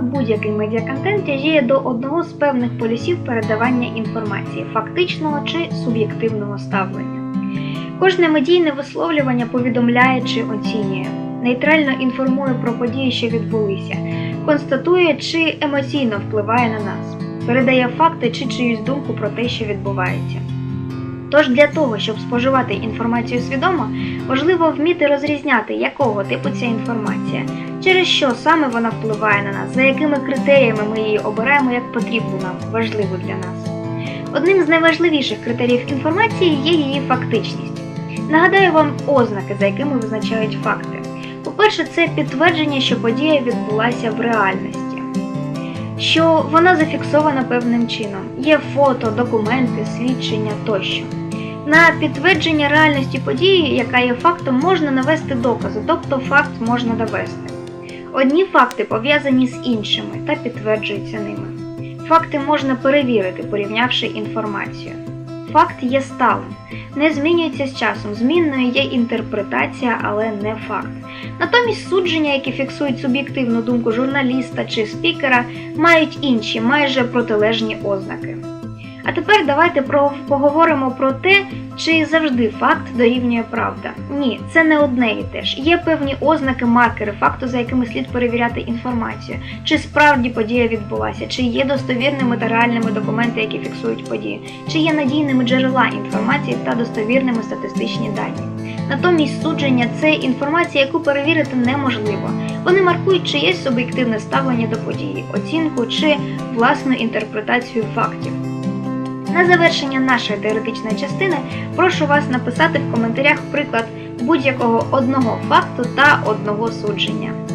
але будь-який медіаконтент тяжіє до одного з певних полюсів передавання інформації, фактичного чи суб'єктивного ставлення. Кожне медійне висловлювання повідомляє чи оцінює, нейтрально інформує про події, що відбулися, констатує чи емоційно впливає на нас, передає факти чи чиюсь думку про те, що відбувається. Тож для того, щоб споживати інформацію свідомо, важливо вміти розрізняти, якого типу ця інформація, через що саме вона впливає на нас, за якими критеріями ми її обираємо як потрібну нам, важливу для нас. Одним з найважливіших критеріїв інформації є її фактичність. Нагадаю вам ознаки, за якими визначають факти. По-перше, це підтвердження, що подія відбулася в реальності, що вона зафіксована певним чином. Є фото, документи, свідчення тощо. На підтвердження реальності події, яка є фактом, можна навести докази, тобто факт можна довести. Одні факти пов'язані з іншими та підтверджуються ними. Факти можна перевірити, порівнявши інформацію. Факт є сталим, не змінюється з часом. Змінною є інтерпретація, але не факт. Натомість судження, які фіксують суб'єктивну думку журналіста чи спікера, мають інші, майже протилежні ознаки. А тепер давайте про, поговоримо про те, чи завжди факт дорівнює правда. Ні, це не одне і те ж. Є певні ознаки, маркери факту, за якими слід перевіряти інформацію, чи справді подія відбулася, чи є достовірними та реальними документи, які фіксують події, чи є надійними джерела інформації та достовірними статистичні дані. Натомість судження це інформація, яку перевірити неможливо. Вони маркують чиєсь суб'єктивне ставлення до події, оцінку чи власну інтерпретацію фактів. На завершення нашої теоретичної частини прошу вас написати в коментарях приклад будь-якого одного факту та одного судження.